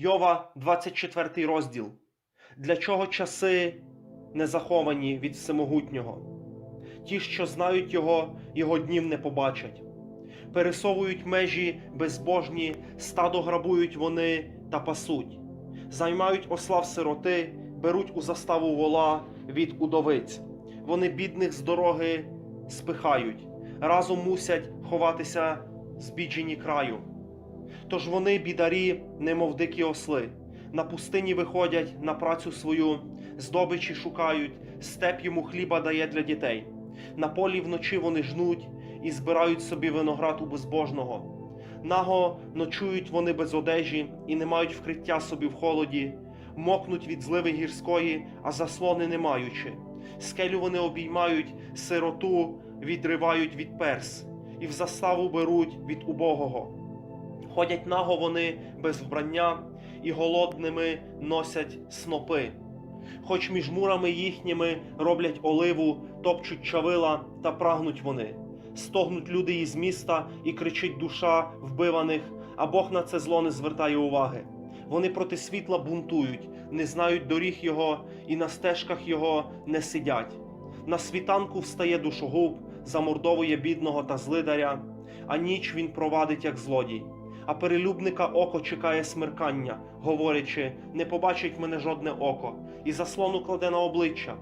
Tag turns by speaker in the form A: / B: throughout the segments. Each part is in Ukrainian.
A: Йова, 24 розділ. Для чого часи не заховані від всемогутнього? Ті, що знають його, його днів не побачать. Пересовують межі безбожні, стадо грабують вони та пасуть, займають осла в сироти, беруть у заставу вола від удовиць. Вони бідних з дороги спихають, разом мусять ховатися збіджені краю. Тож вони, бідарі, немов дикі осли, на пустині виходять на працю свою, здобичі шукають, степ йому хліба дає для дітей. На полі вночі вони жнуть і збирають собі виноград у безбожного. Наго ночують вони без одежі і не мають вкриття собі в холоді, мокнуть від зливи гірської, а заслони не маючи. Скелю вони обіймають, сироту відривають від перс, і в заставу беруть від убогого. Ходять наго вони без вбрання і голодними носять снопи. Хоч між мурами їхніми роблять оливу, топчуть чавила та прагнуть вони. Стогнуть люди із міста і кричить душа вбиваних, а Бог на це зло не звертає уваги. Вони проти світла бунтують, не знають доріг його і на стежках його не сидять. На світанку встає душогуб, замордовує бідного та злидаря, а ніч він провадить, як злодій. А перелюбника око чекає смеркання, говорячи, не побачить мене жодне око, і заслону кладе на обличчя.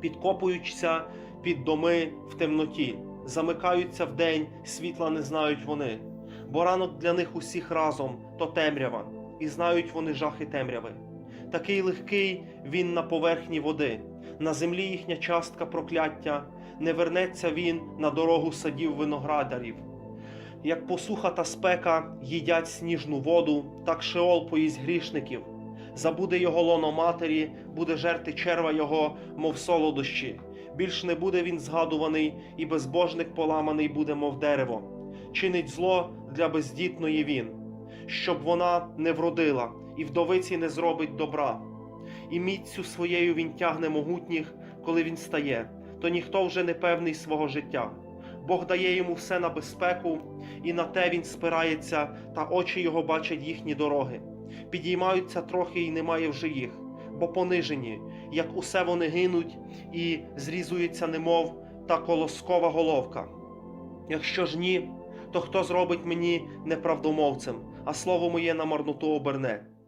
A: Підкопуються під доми в темноті, замикаються вдень, світла не знають вони. Бо ранок для них усіх разом то темрява, і знають вони жахи темряви. Такий легкий він на поверхні води, на землі їхня частка прокляття, не вернеться він на дорогу садів виноградарів. Як посуха та спека їдять сніжну воду, так Шеол поїсть грішників. Забуде його лоно матері, буде жерти черва його, мов солодощі. Більш не буде він згадуваний, і безбожник поламаний буде, мов дерево. Чинить зло для бездітної він, щоб вона не вродила, і вдовиці не зробить добра. І міцю своєю він тягне могутніх, коли він стає, то ніхто вже не певний свого життя. Бог дає йому все на безпеку, і на те він спирається, та очі його бачать їхні дороги. Підіймаються трохи, і немає вже їх, бо понижені, як усе вони гинуть, і зрізується, немов та колоскова головка. Якщо ж ні, то хто зробить мені неправдомовцем, а слово моє на марноту оберне?